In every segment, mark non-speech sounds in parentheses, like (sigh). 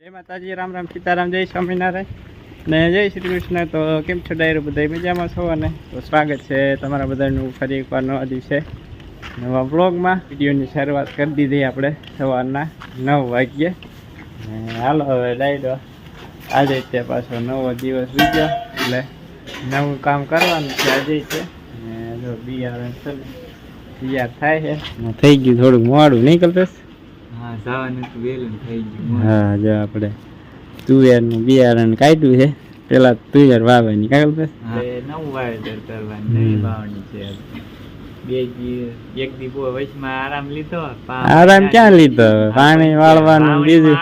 જય માતાજી, રામ રામ સીતારામ, જય સ્વામિનારાયણ. ને જય શ્રી કૃષ્ણ, તો કેમ છો ડાયરો બધા? મજામાં છો? અને તો સ્વાગત છે તમારા બધાનું ફરી એકવાર નવા દિવસે. નવા બ્લોગમાં વિડીયોની શરૂઆત કરી દીધી આપણે સવારના નવ વાગ્યે. હાલો હવે ડાયરો. આજે તે પાછો નવો દિવસ બીજો એટલે નવું કામ કરવાનું છે આજે છે. જો બિયારણ છે તૈયાર થાય છે. થઈ ગયું થોડુંક મોડું નહીં કલ્પેશ હા જવાનું તો વહેલું થઈ ગયું હા જો આપણે તુવેરનું બિયારણ કાઢ્યું છે. પેલા તુવેર વાવવાની કાગળ પર નવું વાવેતર કરવાની વાવણી છે બે દી એક દી બહુ વચમાં આરામ લીધો પા- આરામ ક્યાં લીધો? પાણી વાળવાનું બીજું?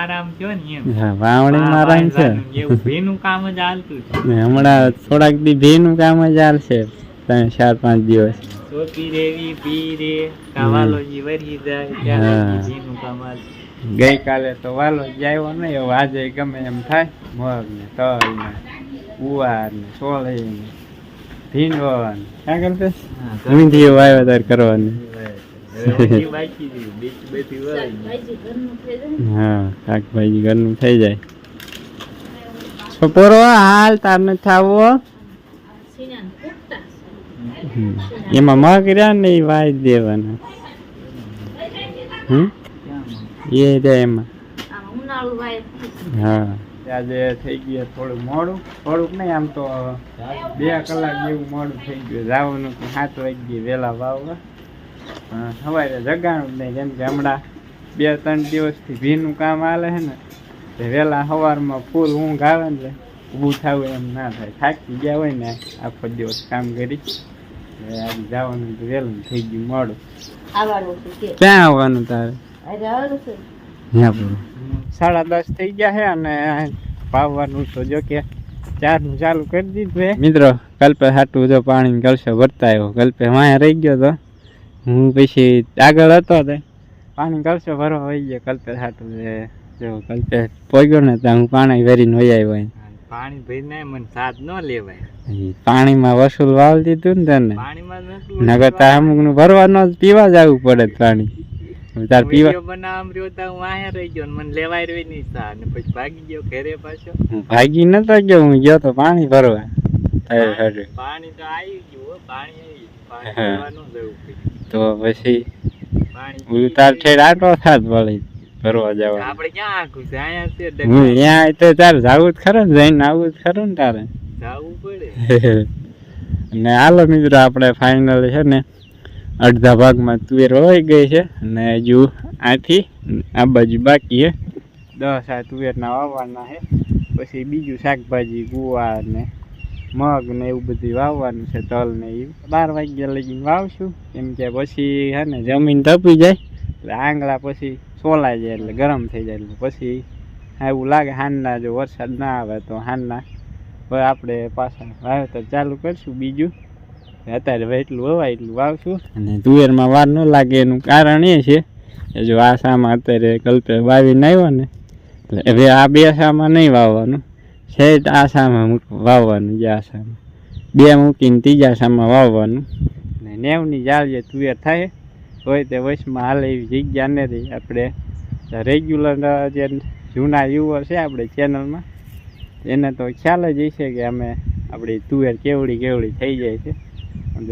વાવણી ને આરામ છે. વાવવાનું એવું ભીનું કામ જ હાલતું છે. ને હમણાં થોડાક દી ભીનું કામ જ હાલશે ત્રણ ચાર પાંચ દિવસ. રેવી પીરે કાવાલોજી વરી જાય હા. ત્યારે ભીનું કામ હાલતું ગઈકાલે તો વાલો જ ને નહીં હવે આજે ગમે એમ થાય મગ ને તલ ને ઉવાર ને સોળી ને ભીંડો ક્યાં કરતે ઊંધિયું વાવેતર કરવાનું. હા શાકભાજી ઘરનું થઈ જાય. હાલ તારને થાવો. એમાં મગર્યા ને એ વાઈ દેવાના. હમ? એ રહ્યા એમાં. હા. આજે થઈ ગયું થોડું મોડું. થોડુંક નહીં, આમ તો બે કલાક જેવું મોડું થઈ ગયું. જવાનું તો સાત વાગ્યે વહેલા વાવવા. સવારે જગાણું જ નહીં, કેમ કે હમણાં બે ત્રણ દિવસથી ભીનું કામ હાલે છે ને વહેલા સવારમાં ફૂલ ઊંઘ આવે ને ઊભું થવું એમ ના થાય. થાકી ગયા હોય ને આખો દિવસ કામ કરી આજે જવાનું તો વહેલું થઈ ગયું મોડું. ક્યાં આવવાનું તારે? સાડા દસ થઈ ગયા છે અને પાવવાનું તો જો કે ચારનું ચાલુ કરી દીધું હે. મિત્રો કલ્પે હાટું જો પાણી કલશો ભરતા આવ્યો. કલ્પે વાંહે રહી ગયો તો હું પછી આગળ હતો તે. પાણી કલશો ભરવા વહી ગયો કલ્પે હાટું છે જો કલ્પે પોગ્યો ને ત્યાં હું પાણી ભરીને વહી આવ્યો પાણી ભરીને મને સાથ ન લેવાય. પાણીમાં વસૂલ વાવી દીધું ને તને. પાણીમાં નગર તાર અમુકનું ભરવા ન પીવા જવું પડે પાણી. તાર પીવા બનાવવા રહ્યો તો હું આયા રહી ગયો ને મને લેવાય રહ્યો નહીં સા ને પછી ભાગી ગયો ઘરે પાછો. હું ભાગી નતો ગયો હું ગયો તો પાણી ભરવા. પાણી તો આવી ગયું પાણી આવી તો પછી તાર ઠેડ આટો થાત વળી. ભરવા જવા આપણે ક્યાં આખું છે? છે હું ત્યાં તો તારે જાવું જ ખરું ને જઈને આવું જ ખરું ને તારે. જવું પડે. (laughs) અને હાલો મિત્રો આપણે ફાઇનલ છે ને અડધા ભાગમાં તુવેર વહી ગઈ છે અને હજુ આથી આ બાજુ બાકી છે. દસ આ તુવેરના વાવવાના છે. પછી બીજું શાકભાજી ગુવાર ને મગ ને એવું બધું વાવવાનું છે તલ ને એ બાર વાગ્યા લગીને વાવશું. કેમ કે પછી હે ને જમીન તપી જાય. એટલે આંગળા પછી સોલાઈ જાય એટલે, ગરમ થઈ જાય એટલે. પછી એવું લાગે હાનના જો વરસાદ ના આવે તો હાનના હવે આપણે પાછા વાવેતર ચાલુ કરીશું બીજું. અત્યારે એટલું વવાય, એટલું વાવશું. અને તુવેરમાં વાર ન લાગે, એનું કારણ એ છે કે જો આ સામાં અત્યારે કલ્પે વાવીને આવ્યો ને, એટલે હવે આ બે સામાં નહીં વાવવાનું. છે આ સામાં વાવવાનું, જે આ સામાં બે મૂકીને ત્રીજા સામાં વાવવાનું. ને નેવની જાળીએ તુવેર થાય. હોય તે વચમાં હાલે એવી જગ્યા ને રહી આપણે રેગ્યુલર જે જૂના યુવર છે આપણે ચેનલમાં એને તો ખ્યાલ જ હશે કે અમે આપણી તુવેર કેવડી કેવડી થઈ જાય છે.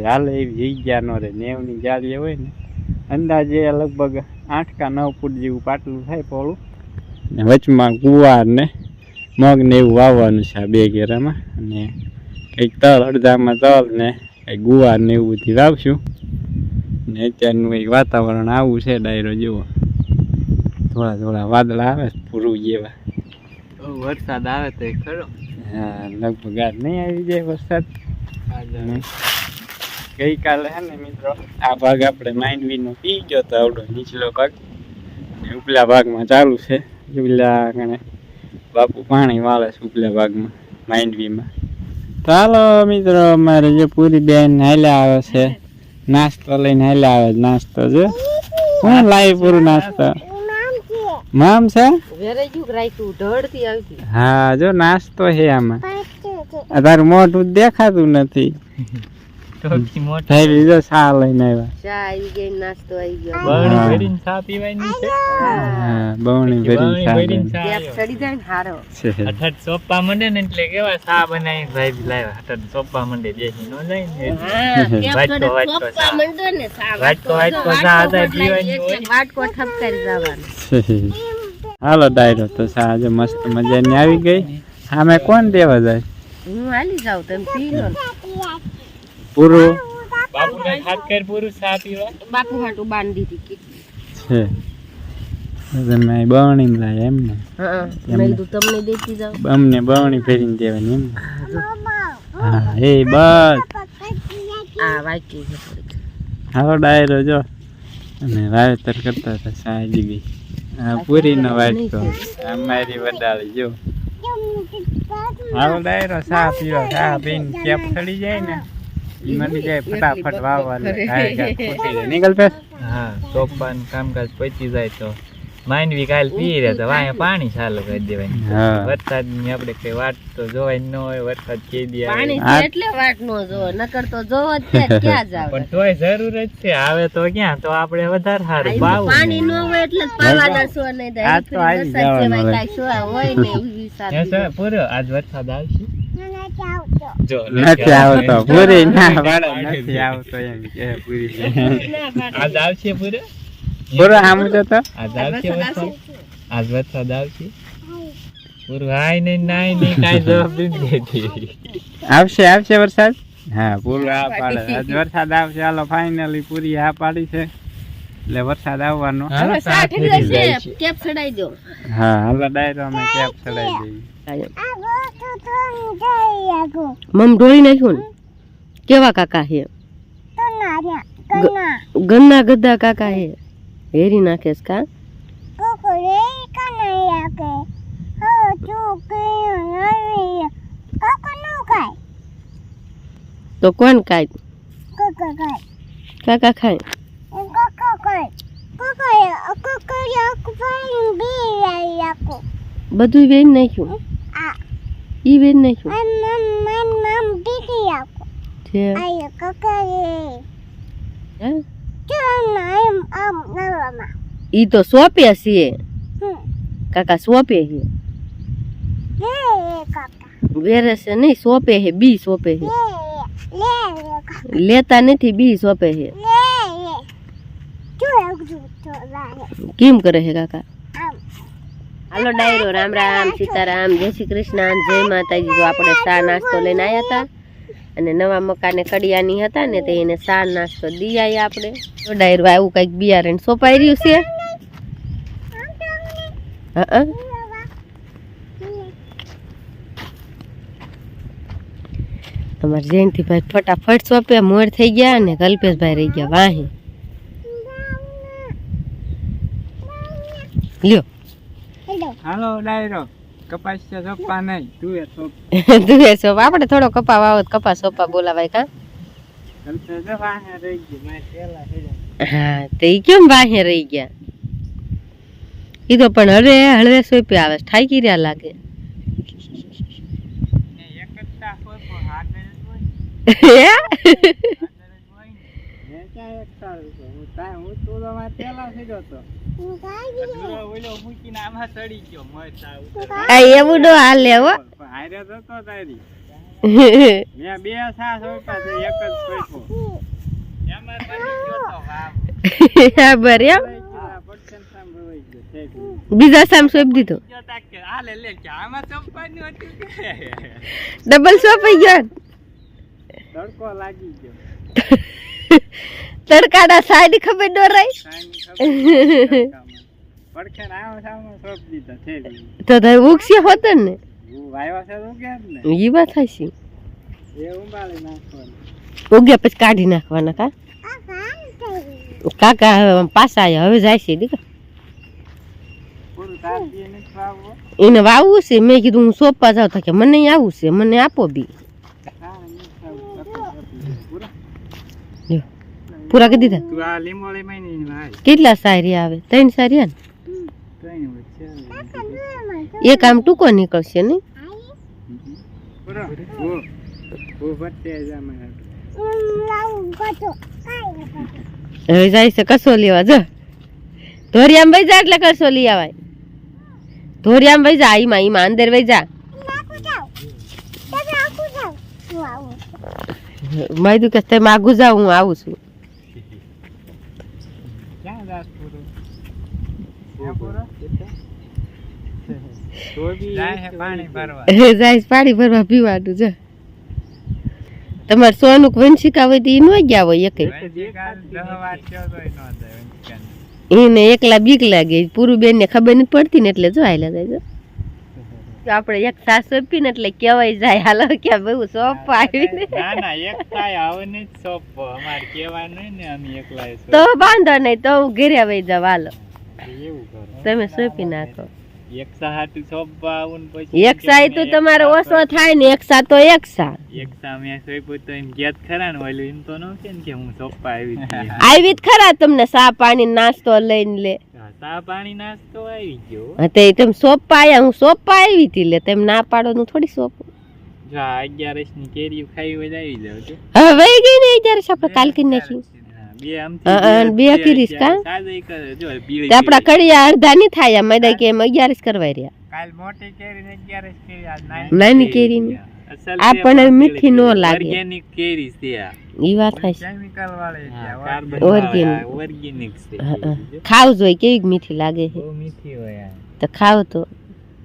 હાલે એવી જગ્યા ન રહે. નેવની જાળીએ હોય ને, અંદાજે લગભગ આઠ કા નવ ફૂટ જેવું પાટલું થાય પોળું. ને વચમાં ગુવાર ને મગ ને એવું વાવવાનું છે આ બે ઘેરામાં. અને કંઈક તલ અડધામાં તલ ને, કંઈક ગુવાર ને એવું બધી વાવશું. ને અત્યારનું એક વાતાવરણ આવું છે ડાયરો જેવો. થોડા થોડા વાદળા આવે પૂરું જેવા. વરસાદ આવે તો ખરો. હા લગભગ આજ નહીં આવી જાય વરસાદ. ગઈકાલે હે ને મિત્રો આ ભાગ આપણે માંડવીનો પી ગયો તો આવડો નીચલો ભાગ. ને ઉપલા ભાગમાં ચાલુ છે. ઉપલા કણે બાપુ પાણી વાળે છે ઉપલા ભાગમાં માંડવીમાં. હાલો મિત્રો અમારે જે પૂરી બેન હાલ્યા આવે છે નાસ્તો લઈને હાલ્યા આવે નાસ્તો જો કોણ લાવી પૂરું નાસ્તો. મામ છે? હા, જો નાસ્તો છે આમાં. તારું મોઢું દેખાતું નથી. ટોપી મોટી. ભાઈ લીધો સા લઈને આવ્યા. ચા આવી ગઈ નાસ્તો આવી ગયો. બરણી ભરીને ચા પીવાની છે? હા. બવણી ભરી બરણી ભરીને ચા ચડી જાય ને હારો. છે. સોપા મંડે ને એટલે કેવા ચા બનાવી ભાઈ લાવ્યા. હઠાત સોપા મંડે બેસી નો જાય ને એટલે. હા કેપ વાટકો, વાટકો ચા. માંડો ને ચા વાટકો, વાટકો. વાટકો ચા હતા પીવાની હોય. એક વાટકો ઠપકારી જવાનો. હાલો ડાયરો તો સા આજે મસ્ત મજાની આવી ગઈ. સામે કોણ દેવા જાય? હું હાલી જાઉં તમે પી લો. પૂરું? બાપુ કઈ હાથ કર પૂરું ચા પીવા. બાપુ હાટું બાંધી દીધી છે. તમે બવણી લાય એમ ને. મેં કીધું તમને દેતી અમને બવણી ફેરીને દેવાની એમ હા એ બસ આ છે થોડીક. ડાયરો જો. અને વાવેતર કરતા હતા સાજી ગઈ આ પૂરીનો વાટકો. અમારી વડાળી જો. હાલો ડાયરો સાફ પીવો. સાફ પીને કેપ ચડી જાય ને. જાય ફટાફટ વાવવાનું નીકળ હા કામકાજ પચી જાય તો. માંડવી કાલ પી રહ્યા તો વાંહે પાણી ચાલુ કરી દેવાય હા. વરસાદની આપડે કઈ વાત તો જોવાય ન હોય વરસાદ કેદી પાણી એટલે વાટ નો જોવો નકર તો જોવો જ ક્યાં જાવ પણ તોય જરૂર જ છે આવે તો ક્યાં તો આપણે વધારે સારું પાવું પાણી નો હોય એટલે નહીં આ તો આવી જવાનું ને પૂરો આજ વરસાદ આવશે. જો નથી આવતો. (laughs) પૂરી ના વાળો નથી આવતો એમ કે પૂરી. (laughs) આજ આવશે પૂરો? પૂરો સામું તો આજ આવશે આજ આજ વરસાદ આવશે? પૂરું હાય નહીં નાય નહીં કાંઈ જવાબ નથી દેતી આવશે આવશે વરસાદ? હા પૂરું આ પાડે. આજ વરસાદ આવશે. હાલો ફાઇનલી પૂરી આ પાડી છે. એટલે વરસાદ આવવાનો. હા હાલો ડાયરો અમે કેપ ચડાવી દઈએ. મમ ઢોળી નાખ્યું ને કેવા કાકા છે ગન્ના ગદ્દા કાકા હે હેરી નાખેસ કા તો કોણ ખાય કાકા ખાય બધું વેન નાખ્યું ઈ વેન નાખ્યું? છે હે? ઈ તો સોપે છે કાકા સોપે છે. વેરે છે નહીં સોપે છે બી સોપે છે. લેતા નથી બી સોપે છે. કેમ કરે છે કાકા? હાલો ડાયરો, રામ રામ, સીતારામ, જય શ્રી કૃષ્ણ જય માતાજી. જો આપણે ચા નાસ્તો લઈને આવ્યા હતા, અને નવા મકાને કડિયાની હતા ને, તે એને ચા નાસ્તો દઈ આવી આપણે. તો ડાયરો, આવું કંઈક બિયારણ સોંપાઈ રહ્યું છે. હા તમારા જયંતિભાઈ ફટાફટ સોંપે મોર થઈ ગયા અને કલ્પેશભાઈ રહી ગયા, વાહી. લ્યો. હાલો ડાયરો. કપાસ છે સોપા નહીં. તું એ સોપ. દુએ (laughs) સોપ. આપણે થોડો કપા વાવો કપાસ કપા સોપા બોલાવાય કા? કલ્પે જો વાહે રહી ગઈ મેં પેલા હેડ્યા હા તે કેમ વાહે રહી ગયા? ઈ તો પણ હળવે હળવે સોપી આવે ઠાકી રહ્યા લાગે. (laughs) હે? તો આમાં ચડી ગયો એવું નો હાલ લેવો. બીજા સામ સોપ દીધો. ડબલ સોપાઈ ગયો. તડકો લાગી ગયો. (laughs) (laughs) તડકાના સાઈડ ખબર ન રહી. તો તારે ઉગશે હોત ને? તો ઈ વાત થાય છે ઉગ્યા પછી કાઢી નાખવાના કા? કાકા પાછા આવ્યા હવે જાય છે દીકરા. એને વાવવું છે મેં કીધું હું સોપા જાઉં તો કે મને આવું છે મને આપો બી. લ્યો. પૂરા કરી દીધા? તું આ લીંબોળી મહિની ભાઈ કેટલા સારી આવે? ત્રણ સારી આવે વચ્ચે ને એક આમ ટૂંકો નીકળશે આમાં હવે જાય છે કસો લેવા જો. ધોરિયામ ભાઈ જા એટલે કસો લઈ આવાય. ધોરિયામ ભાઈ જા ઈમાં ઈમાં અંદર ભાઈ જા. મેં કીધું કે તમે આગુ જાઓ હું આવું છું. જાય છે પાણી ભરવા. (laughs) જાય છે પાણી ભરવા પીવાનું જો તમારે સોનું વંશિકા હોય તો ઈ ન ગયા હોય એકે. એને એકલા બીક લાગે પૂરું બેન ને ખબર નથી પડતી ને એટલે જો આયલા જાય આપણે એક સાસ સોંપી ને એટલે કેવાય જાય હાલો કે બહુ સોપ આવી ને ના ના એક થાય આવો ને જ સોંપવો અમારે કહેવાનું ને અમે એકલા તો વાંધો નહીં તો હું ઘેરે આવી જાવ હાલો. તમે સોંપી નાખો. એક સાહાથી સોંપવા પછી એક સાય તો તમારે ઓછો થાય. ને એક તો એક સા એક સોંપ્યું તો એમ ગેત ખરા ને ઓલું એમ તો ન કે ને કે હું સોંપવા આવી (laughs) આવી જ ખરા તમને સા પાણી નાસ્તો લઈને લે. હા, પાણી નાસ્તો આવી ગયો. હા તે તમે સોપા આયા હું સોપા આવી હતી લે. તેમ ના પાડો નું થોડી સોપું. જો અગિયારસની કેરીઓ ખાઈ આવી જાવ હવે ગઈ ને ત્યારે આપણે કાલ કરી નાખી બે કરીશ કા? કરે આપણા કડિયા અડધા નહીં થાય એમ મેં કે એમ અગિયારસ કરવાય રહ્યા કાલ મોટી કેરી ને અગિયારસ કેરી નાની. અસલ આપણને મીઠી નો લાગે. Organic કેરી છે ઈ વાત છે કેમિકલ વાળી છે Organic. ઓર્ગેનિક છે હા, હા. કેરી. ખાવ જોઈએ કેવી મીઠી લાગે છે મીઠી હોય તો ખાવ તો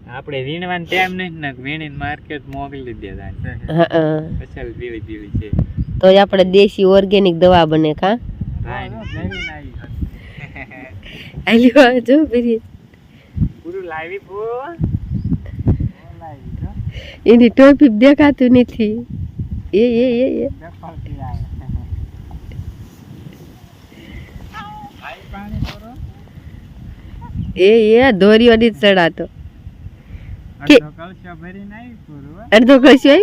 આપણે વીણવાનો ટાઈમ નહીં ને વીણીને માર્કેટ મોકલી દેતા હા, હા. અસલ પીળી પીળી છે તો આપણે દેશી ઓર્ગેનિક દવા બને કા નવીન આવી જો પેલી પૂરું લાવી પો એની ટોપી દેખાતું નથી. એ એ એ એ. એ એ દોરીઓ ની ચડાતો. અડધો કશો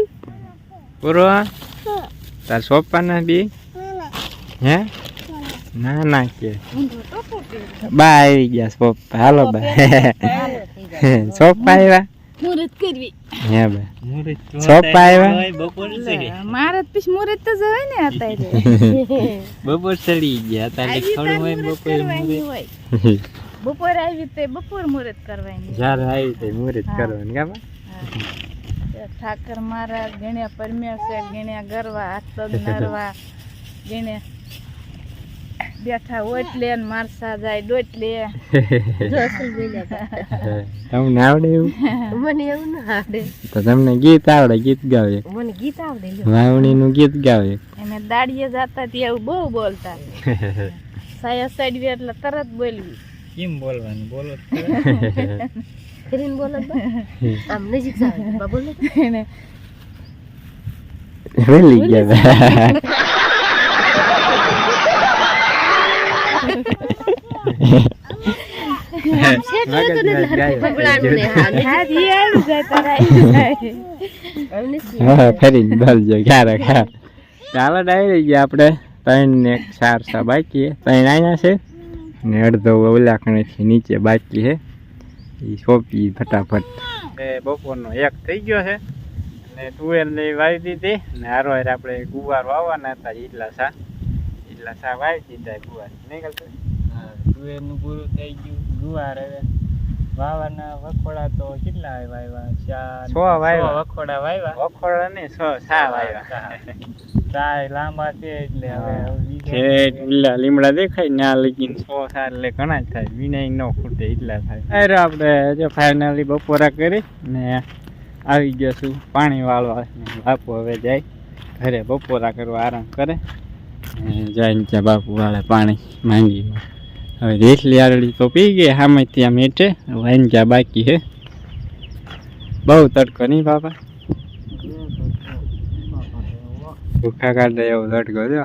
પૂરો તાર સોપાના બી. હે? ના ના કે. બા આવી ગયા સોપા હાલો બા. (laughs) સોપા આવ્યા? મુરત કરવી. હે બા. સોપા આવ્યા? બપોર છે. મારે તો પછી મુરત તો જવાય ને અત્યારે. (laughs) બપોર ચડી ગયા તારે ખડું હોય બપોર બપોર આવી તે બપોર મુરત કરવાની. જ્યારે આવી તે મુરત કરવાની કા બા? ઠાકર મહારાજ ગણ્યા પરમેશ્વર ગણ્યા ગરવા હાથ પગ નરવા ગણ્યા બેઠા ઓટલે ને મારસા જાય ડોટલે (laughs) (laughs) તમને આવડે એવું? મને એવું ના આવડે. તો તમને ગીત આવડે ગીત ગાવે. મને ગીત આવડે વાવણી નું ગીત ગાવે. અમે દાડીએ જતા ત્યાં એવું બહુ બોલતા (laughs) સાયા સાઈડ એટલે તરત બોલવી. કેમ બોલવાનું? બોલો બોલો આમ નજીક જાવ બોલો ગયા આમ શેઠ રહેતો ને એટલે હરખું બબડાનું ને હા, નજીક હાથ ઈ આવી જાય તારા આવી જાય આમ નથી. હા ફરીને બોલજો ક્યારેક હા ચાલો ડાયરી ગયા આપણે ત્રણ ને ચાર સા બાકી ત્રણ અહીંયા છે ને અડધો ઓલાખણેથી નીચે બાકી છે એ સોંપી ફટાફટ બપોરનો એક થઈ ગયો છે ને તુવેર લઈ વાવી દીધી ને હારો હારે આપણે ગુવાર વાવવાના હતા એટલા સા એટલા સા વાવી દીધા ગુવાર નીકળતો હા, તુવેરનું પૂરું થઈ ગયું. ગુવાર હવે. વાવાના વખોડા તો કેટલા આવ્યા ચાર છ વાવ્યા. વખોડા વાવ્યા વખોડા ને છ સા વાવ્યા ચાર લાંબા છે એટલે હવે છે લીલા લીમડા દેખાય ને આ લગીન. છ સાર એટલે ઘણા જ થાય. વિનાય ન ખૂટે એટલા થાય. અરે આપણે જો ફાઇનલી બપોરા કરી ને આવી ગયો છું પાણી વાળવા. ને બાપુ હવે જાય. ઘરે બપોરા કરવા આરામ કરે. ને જાય ત્યાં બાપુ વાળે પાણી માંગીમાં હવે રેસલી આરડી તો પી ગઈ સામે ત્યાં મેટે વાઈન ત્યાં બાકી છે બહુ તડકો નહીં બાપા. ભૂખા કાઢે એવો તડકો જો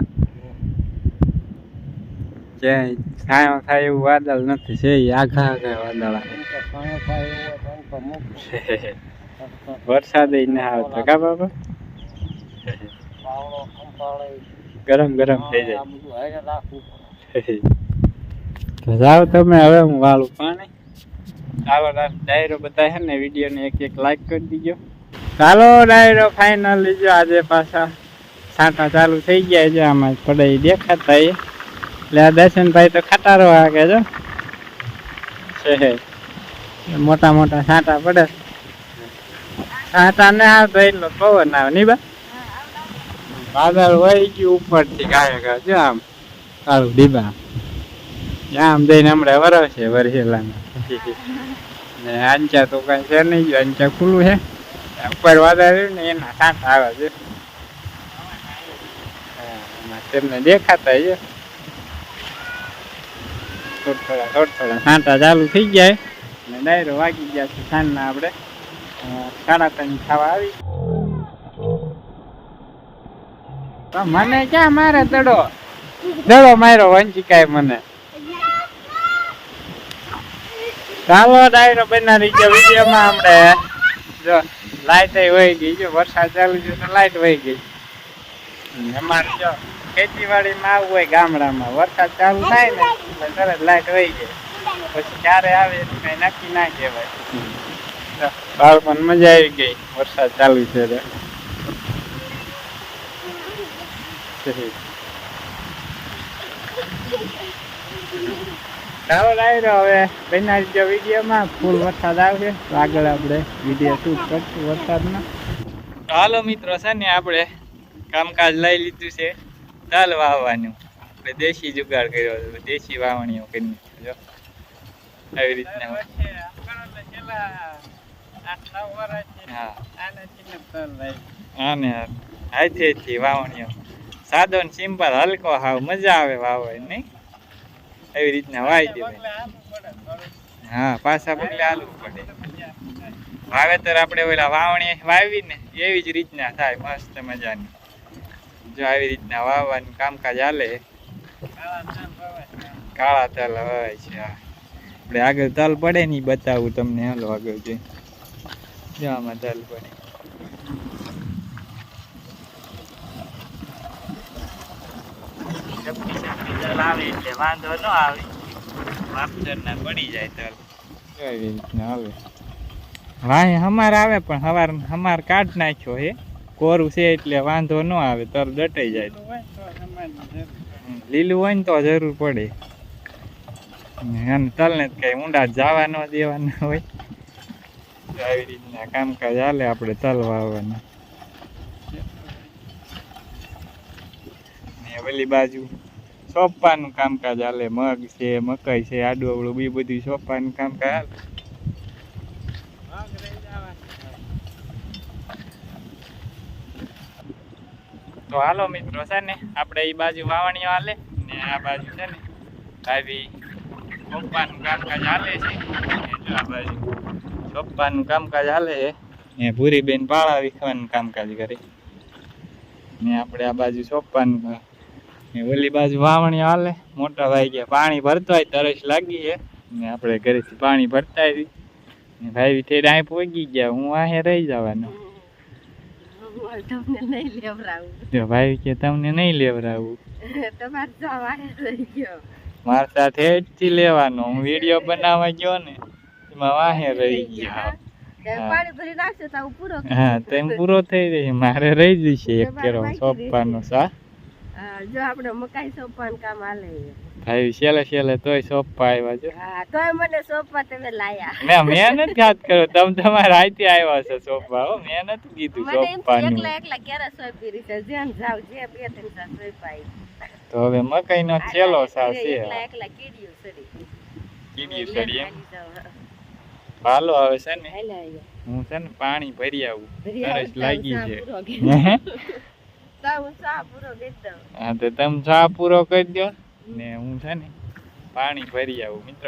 ક્યાંય છાયો થાય એવું વાદળ નથી, છે આઘા આઘા વાદળ વરસાદ ના આવતો કા બાબા ગરમ ગરમ થઈ જાય. તો જાઓ તમે હવે હું વાળું પાણી. ચાલો ડાયરો બધા છે ને વિડીયોને એક એક લાઈક કરી દીજો. ચાલો ડાયરો ફાઇનલ લીજો આજે પાછા છાંટા ચાલુ થઈ ગયા છે આમાં પડે ઈ દેખાતા એ એટલે આ દર્શનભાઈ તો ખટારો વાગે છે. છે મોટા મોટા છાંટા પડે. છાંટા ને આવતો એટલો પવન આવે નહીં બા? વાદળ વહી ગયું ઉપરથી ગાય ગા જો આમ. કાળું ડીબા. આમ જઈને હમણાં વરાવશે વરસેલામાં. ને આંચા તો કઈ છે નહીં આંચા ખુલ્લું છે. ઉપર વાદળ ને એના છાંટા આવે છે. તેમને દેખાતા છે. ચાલુ થઈ જાય. ને ડાયરો વાગી ગયા છે સાંજના આપણે. અ, સાડા ત્રણ ખાવા આવી. મને ક્યાં મારે દડો? દડો માર્યો કાય મને. ચાલો ડાયરો બનાવી ગયો વિડીયોમાં આપણે જો લાઈટ વહી ગઈ. જો, વરસાદ ચાલુ છે તો લાઈટ વહી ગઈ. અમારે જો, ખેતીવાડીમાં આવવું હોય ગામડામાં. વરસાદ ચાલુ થાય ને તરત લાઈટ વહી ગઈ. પછી ક્યારે આવે એનું કઈ નક્કી ના કહેવાય. બાળકોને મજા આવી ગઈ. વરસાદ ચાલુ છે ચાલો ડાયરો હવે બેના જો વિડીયોમાં ફૂલ વરસાદ આવશે તો આગળ આપણે વીડિયો શૂટ કરશું વરસાદમાં ચાલો મિત્રો છે ને આપણે કામકાજ લઈ લીધું છે ચાલ વાવવાનું. આપણે દેશી જુગાડ કર્યો હતો દેશી વાવણીઓ કરી જો. આવી રીતના. હા. આને હાથેથી વાવણીઓ. સાદો સિમ્પલ હલકો હાવ મજા આવે વાવવાની નહીં? એવી રીતના વાવી દેવાય હા પાછા પગલે હાલવું પડે. વાવેતર આપણે ઓલા વાવણી વાવી ને એવી જ રીતના થાય મસ્ત મજાની. જો આવી રીતના વાવવાનું કામકાજ હાલે. કાળા તલ હોય છે આપણે આગળ તલ પડે ને બતાવું તમને હાલો આગળ જે જો આમાં તલ પડે. ચપટી તલ આવે એટલે વાંધો ન આવે. માપદરના પડી જાય તલ એવી રીતના આવે? વાય હમાર આવે પણ હવાર હમાર કાઢ નાખ્યો હે. કોરું છે એટલે વાંધો ન આવે તર દટાઈ જાય. લીલું હોય ને તો જરૂર પડે. ને અને તલને કઈ ઊંડા જવા ન દેવાના હોય. આવી રીતના કામકાજ હાલે આપણે તલ વાવવાના. ને ઓલી બાજુ સોપાનું કામકાજ હાલે, મગ છે, મકાઈ છે આડું અવળું બી બધું સોપાનું કામકાજ હાલે. તો હાલો મિત્રો, છે ને, આપણે એ બાજુ વાવણીઓ હાલે ને આ બાજુ છે ને, આવી પપ્પાનું કામકાજ હાલે છે. આ બાજુ પપ્પાનું કામકાજ હાલે છે. ને ભૂરી બેન પાળા વિખવાનું કામકાજ કરે. ને આપણે આ બાજુ સોપાનું કા- ને ઓલી બાજુ વાવણીઓ હાલે મોટા ભાઈ ગયા પાણી ભરતો હોય તરસ લાગી છે. ને આપણે ઘરેથી પાણી ભરતા ને ભાઈ થઈ અહીં પહોંચી ગયા હું આહે રહી જવાનો. ભાઈ કે તમને નહીં ગયો. મારા સાથે જ લેવાનો હું વીડિયો બનાવવા ગયો ને એમાં વાહે રહી ગયા. હા. તેમ પૂરો થઈ રહી મારે રહી જશે એક કેરો સોંપવાનો સા જો આપણે મકાઈ સોંપવાનું કામ હાલે. ભાઈ છેલ્લે છેલ્લે તોય સોંપવા આવ્યા છે? હા તોય મને સોંપવા તમે લાયા. મેં મેં નથી યાદ કર્યો. તમે તમારા આઈથી આવ્યા છો સોંપવા. હો મેં નથી કીધું સોંપવાનું. એકલા એકલા ક્યારે સોંપી રહી છે? જેમ જાવ જે બે ત્રણ સા સોંપાઈ તો હવે મકાઈ નો છેલ્લો સા છે. એકલા એકલા કીડીઓ સડી. કીડીઓ સડી એમ? હાલી હવે છે ને. હું છે ને પાણી ભરી આવું. ભરી આવો, લાગી છે. (laughs) તમે ચા પૂરો કરી દો ને હું છે ને પાણી ભરી આવું મિત્રો.